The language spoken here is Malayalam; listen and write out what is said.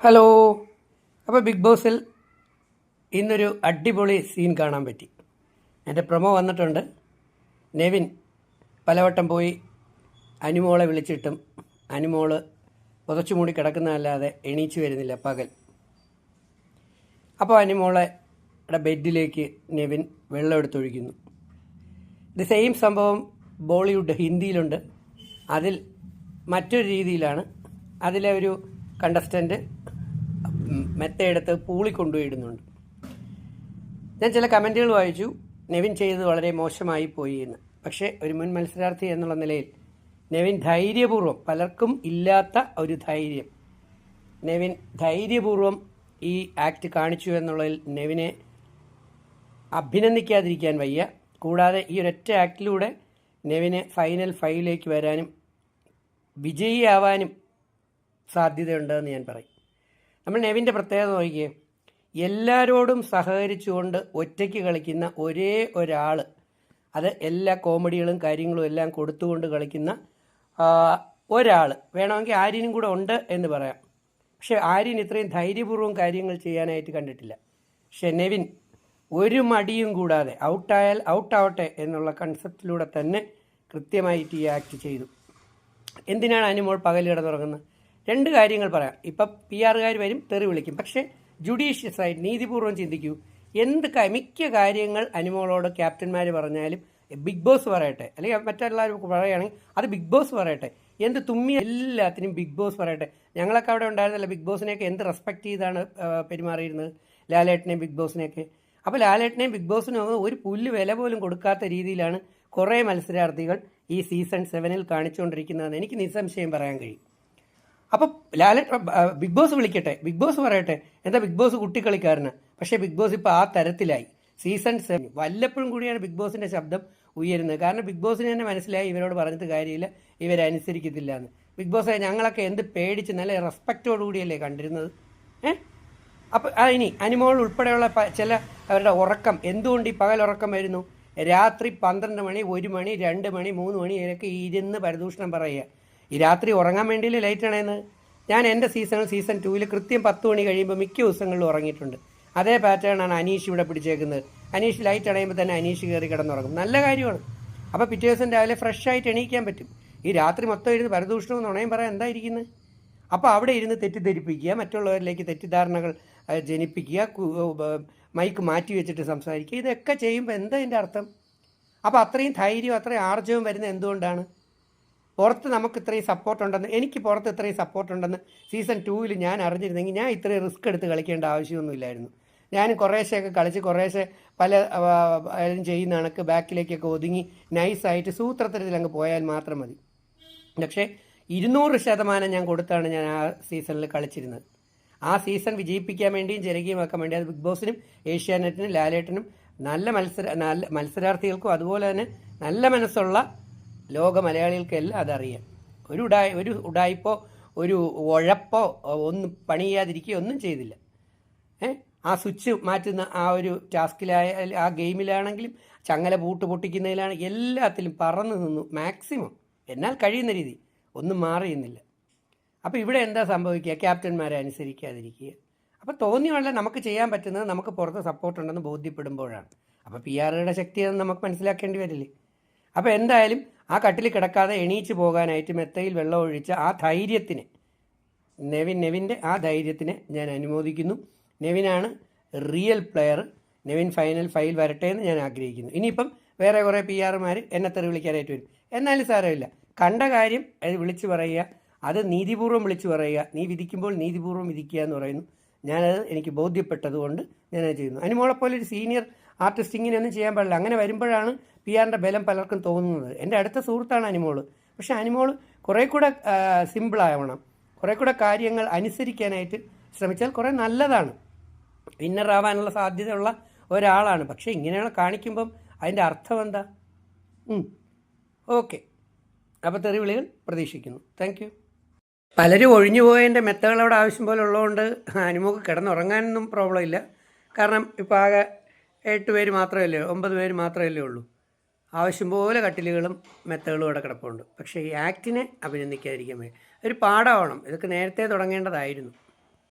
ഹലോ. അപ്പോൾ ബിഗ് ബോസിൽ ഇന്നൊരു അടിപൊളി സീൻ കാണാൻ പറ്റി. എന്റെ പ്രൊമോ വന്നിട്ടുണ്ട്. നെവിൻ പലവട്ടം പോയി അനുമോളെ വിളിച്ചിട്ടും അനുമോൾ പുതച്ചു മൂടി കിടക്കുന്നതല്ലാതെ എണീച്ചു വരുന്നില്ല പകൽ. അപ്പോൾ അനുമോളെ ടെ ബെഡിലേക്ക് നെവിൻ വെള്ളം എടുത്തൊഴിക്കുന്നു ഇത് സെയിം സംഭവം ബോളിവുഡ് ഹിന്ദിയിലുണ്ട്. അതിൽ മറ്റൊരു രീതിയിലാണ്. അതിലെ ഒരു കണ്ടസ്റ്റന്റ് മെത്തയെടുത്ത് പൂളി കൊണ്ടുപോയിടുന്നുണ്ട്. ഞാൻ ചില കമന്റുകൾ വായിച്ചു. നെവിൻ ചെയ്തത് വളരെ മോശമായി പോയി എന്ന്. പക്ഷേ ഒരു മുൻ മത്സരാർത്ഥി എന്നുള്ള നിലയിൽ നെവിൻ ധൈര്യപൂർവം പലർക്കും ഇല്ലാത്ത ഒരു ധൈര്യം. നെവിൻ ധൈര്യപൂർവം ഈ ആക്ട് കാണിച്ചു എന്നുള്ളതിൽ നെവിനെ അഭിനന്ദിക്കാതിരിക്കാൻ വയ്യ. കൂടാതെ ഈ ഒരൊറ്റ ആക്ടിലൂടെ നെവിന് ഫൈനൽ ഫൈവിലേക്ക് വരാനും വിജയിയാവാനും സാധ്യതയുണ്ടെന്ന് ഞാൻ പറയും. നമ്മൾ നെവിന്റെ പ്രത്യേകത നോക്കിയേ. എല്ലാവരോടും സഹകരിച്ചുകൊണ്ട് ഒറ്റയ്ക്ക് കളിക്കുന്ന ഒരേ ഒരാൾ അത് എല്ലാ കോമഡികളും കാര്യങ്ങളും എല്ലാം കൊടുത്തുകൊണ്ട് കളിക്കുന്ന ഒരാൾ വേണമെങ്കിൽ ആര്യനും കൂടെ ഉണ്ട് എന്ന് പറയാം. പക്ഷെ ആര്യൻ ഇത്രയും ധൈര്യപൂർവം കാര്യങ്ങൾ ചെയ്യാനായിട്ട് കണ്ടിട്ടില്ല. പക്ഷെ നെവിൻ ഒരു മടിയും കൂടാതെ ഔട്ടായാൽ ഔട്ടാവട്ടെ എന്നുള്ള കൺസെപ്റ്റിലൂടെ തന്നെ കൃത്യമായിട്ട് ഈ ആക്ട് ചെയ്തു. എന്തിനാണ് അനുമോൾ പകൽ കിടന്നുറങ്ങുന്നത് രണ്ട് കാര്യങ്ങൾ പറയാം. ഇപ്പം പി ആറുകാർ വരും തെറി വിളിക്കും. പക്ഷേ ജുഡീഷ്യസ് ആയിട്ട് നീതിപൂർവം ചിന്തിക്കൂ. എന്ത് മിക്ക കാര്യങ്ങൾ അനുമോളോട് ക്യാപ്റ്റന്മാർ പറഞ്ഞാലും ബിഗ് ബോസ് പറയട്ടെ. അല്ലെങ്കിൽ മറ്റെല്ലാവരും പറയുകയാണെങ്കിൽ അത് ബിഗ് ബോസ് പറയട്ടെ. എന്ത് തുമ്മി എല്ലാത്തിനും ബിഗ് ബോസ് പറയട്ടെ. ഞങ്ങളൊക്കെ അവിടെ ഉണ്ടായിരുന്നല്ലോ ബിഗ് ബോസിനെയൊക്കെ എന്ത് റെസ്പെക്ട് ചെയ്താണ് പെരുമാറിയിരുന്നത്? ലാലേട്ടനെയും ബിഗ് ബോസിനെയൊക്കെ. അപ്പോൾ ലാലേട്ടനെയും ബിഗ് ബോസിനും ഒരു പുല്ല് വില പോലും കൊടുക്കാത്ത രീതിയിലാണ് കുറേ മത്സരാർത്ഥികൾ ഈ സീസൺ സെവനിൽ കാണിച്ചുകൊണ്ടിരിക്കുന്നതെന്ന് എനിക്ക് നിസ്സംശയം പറയാൻ കഴിയും. അപ്പോൾ ലാലൻ ബിഗ് ബോസ് വിളിക്കട്ടെ. ബിഗ് ബോസ് പറയട്ടെ. എന്താ ബിഗ് ബോസ് കുട്ടിക്കളിക്കാരന് പക്ഷേ ബിഗ് ബോസ് ഇപ്പോൾ ആ തരത്തിലായി. Season seven. വല്ലപ്പോഴും കൂടിയാണ് ബിഗ് ബോസിന്റെ ശബ്ദം ഉയരുന്നത്. കാരണം ബിഗ് ബോസിന് തന്നെ മനസ്സിലായി ഇവരോട് പറഞ്ഞിട്ട് കാര്യമില്ല. ഇവരനുസരിക്കത്തില്ല എന്ന് ബിഗ് ബോസ് ഞങ്ങളൊക്കെ എന്ത് പേടിച്ച് നല്ല റെസ്പെക്റ്റോടു കൂടിയല്ലേ കണ്ടിരുന്നത്? ഏഹ് അപ്പോൾ ആ ഇനി അനിമോൾ ഉൾപ്പെടെയുള്ള ചില അവരുടെ ഉറക്കം എന്തുകൊണ്ട് ഈ പകൽ ഉറക്കം വരുന്നു? രാത്രി പന്ത്രണ്ട് മണി ഒരു മണി രണ്ട് മണി മൂന്ന് മണി ഇതൊക്കെ ഇരുന്ന് പരദൂഷണം പറയുക. ഈ രാത്രി ഉറങ്ങാൻ വേണ്ടിയില്ലേ ലൈറ്റ് ആണേന്ന് ഞാൻ എന്റെ സീസണിൽ സീസൺ ടൂവിൽ കൃത്യം പത്ത് മണി കഴിയുമ്പോൾ മിക്ക ദിവസങ്ങളിലും ഉറങ്ങിയിട്ടുണ്ട്. അതേ പാറ്റേണാണ് അനീഷ് ഇവിടെ പിടിച്ചേക്കുന്നത്. അനീഷ് ലൈറ്റ് അടയുമ്പോൾ തന്നെ അനീഷ് കയറി കിടന്നുറങ്ങും. നല്ല കാര്യമാണ്. അപ്പോൾ പിറ്റേ ദിവസം രാവിലെ ഫ്രഷ് ആയിട്ട് എണീക്കാൻ പറ്റും. ഈ രാത്രി മൊത്തം ഇരുന്ന് പരദൂഷണവും നുണയും പറയാൻ എന്തായിരിക്കുന്നത് അപ്പോൾ അവിടെ ഇരുന്ന് തെറ്റിദ്ധരിപ്പിക്കുക മറ്റുള്ളവരിലേക്ക് തെറ്റിദ്ധാരണകൾ ജനിപ്പിക്കുക മൈക്ക് മാറ്റി വെച്ചിട്ട് സംസാരിക്കുക ഇതൊക്കെ ചെയ്യുമ്പോൾ എന്താ എന്റെ അർത്ഥം? അപ്പോൾ അത്രയും ധൈര്യം അത്രയും ആർജവും വരുന്നത് എന്തുകൊണ്ടാണ്? പുറത്ത് നമുക്ക് ഇത്രയും സപ്പോർട്ട് ഉണ്ടെന്ന് എനിക്ക് പുറത്ത് ഇത്രയും സപ്പോർട്ട് ഉണ്ടെന്ന് സീസൺ ടൂവിൽ ഞാൻ അറിഞ്ഞിരുന്നെങ്കിൽ ഞാൻ ഇത്രയും റിസ്ക് എടുത്ത് കളിക്കേണ്ട ആവശ്യമൊന്നുമില്ലായിരുന്നു. ഞാൻ കുറേശ്ശെയൊക്കെ കളിച്ച് കുറേശ്ശെ പല ചെയ്യുന്ന കണക്ക് ബാക്കിലേക്കൊക്കെ ഒതുങ്ങി നൈസായിട്ട് സൂത്രത്തരത്തിൽ അങ്ങ് പോയാൽ മാത്രം മതി. പക്ഷേ ഇരുന്നൂറ് ശതമാനം ഞാൻ കൊടുത്താണ് ഞാൻ ആ സീസണിൽ കളിച്ചിരുന്നത്. ആ സീസൺ വിജയിപ്പിക്കാൻ വേണ്ടിയും ജനകീയമാക്കാൻ വേണ്ടി അത് ബിഗ് ബോസിനും ഏഷ്യാനെറ്റിനും ലാലേട്ടനും നല്ല മത്സര നല്ല മത്സരാർത്ഥികൾക്കും അതുപോലെ തന്നെ നല്ല മനസ്സുള്ള ലോക മലയാളികൾക്കെല്ലാം അതറിയാം. ഒരു ഉടായി ഒരു ഉടായ്പോ ഒരു ഉഴപ്പോ ഒന്നും പണി ഒന്നും ചെയ്തില്ല. ഏ? ആ സ്വിച്ച് മാറ്റുന്ന ആ ഒരു ടാസ്കിലായ ആ ഗെയിമിലാണെങ്കിലും ചങ്ങല പൂട്ട് പൊട്ടിക്കുന്നതിലാണ് എല്ലാത്തിലും പറന്നു നിന്നു മാക്സിമം. എന്നാൽ കഴിയുന്ന രീതി ഒന്നും മാറിയുന്നില്ല. അപ്പോൾ ഇവിടെ എന്താ സംഭവിക്കുക? ക്യാപ്റ്റന്മാരെ അനുസരിക്കാതിരിക്കുക. അപ്പോൾ തോന്നിയുള്ള നമുക്ക് ചെയ്യാൻ പറ്റുന്നത് നമുക്ക് പുറത്ത് സപ്പോർട്ട് ഉണ്ടെന്ന് ബോധ്യപ്പെടുമ്പോഴാണ് അപ്പോൾ പി ആറുകളുടെ ശക്തി നമുക്ക് മനസ്സിലാക്കേണ്ടി വരില്ലേ? അപ്പോൾ എന്തായാലും ആ കട്ടിൽ കിടക്കാതെ എണീച്ച് പോകാനായിട്ട് മെത്തയിൽ വെള്ളം ഒഴിച്ച ആ ധൈര്യത്തിന് നെവിൻ നെവിന്റെ ആ ധൈര്യത്തിന് ഞാൻ അനുമോദിക്കുന്നു. നെവിനാണ് real player Nevin final five വരട്ടെ എന്ന് ഞാൻ ആഗ്രഹിക്കുന്നു. ഇനിയിപ്പം വേറെ കുറേ പി ആർമാർ എന്നെ തെറി വിളിക്കാനായിട്ട് വരും. എന്നാലും സാരമില്ല. കണ്ട കാര്യം വിളിച്ചു പറയുക അത് നീതിപൂർവം വിളിച്ചു പറയുക. നീ വിധിക്കുമ്പോൾ നീതിപൂർവം വിധിക്കുക എന്ന് പറയുന്നു. ഞാനത് എനിക്ക് ബോധ്യപ്പെട്ടതുകൊണ്ട് ഞാനത് ചെയ്യുന്നു. അനുമോളെപ്പോലെ ഒരു സീനിയർ ആർട്ടിസ്റ്റ് ഇങ്ങനെയൊന്നും ചെയ്യാൻ പാടില്ല. അങ്ങനെ വരുമ്പോഴാണ് പി ആറിന്റെ ബലം പലർക്കും തോന്നുന്നത്. എന്റെ അടുത്ത സുഹൃത്താണ് അനിമോൾ പക്ഷേ അനിമോൾ കുറേ കൂടെ സിമ്പിളാവണം കുറേ കൂടെ കാര്യങ്ങൾ അനുസരിക്കാനായിട്ട് ശ്രമിച്ചാൽ കുറേ നല്ലതാണ്. വിന്നറാവാനുള്ള സാധ്യതയുള്ള ഒരാളാണ്. പക്ഷേ ഇങ്ങനെയുള്ള കാണിക്കുമ്പം അതിന്റെ അർത്ഥം എന്താ? ഓക്കെ. അപ്പോൾ തെറിവിളികൾ പ്രതീക്ഷിക്കുന്നു. Thank you. പലരും ഒഴിഞ്ഞു പോയതിന്റെ മെത്തകൾ അവിടെ ആവശ്യം പോലെ ഉള്ളതുകൊണ്ട് അനുമുഖ് കിടന്നുറങ്ങാനൊന്നും പ്രോബ്ലം ഇല്ല. കാരണം ഇപ്പോൾ ആകെ എട്ട് പേര് മാത്രമല്ലേ ഒമ്പത് പേര് മാത്രമല്ലേ ഉള്ളൂ. ആവശ്യം പോലെ കട്ടിലുകളും മെത്തകളും അവിടെ കിടപ്പുണ്ട്. പക്ഷേ ഈ ആക്ടിനെ അഭിനന്ദിക്കാതിരിക്കാൻ വേണ്ടി ഒരു പാഠമാവണം. ഇതൊക്കെ നേരത്തെ തുടങ്ങേണ്ടതായിരുന്നു.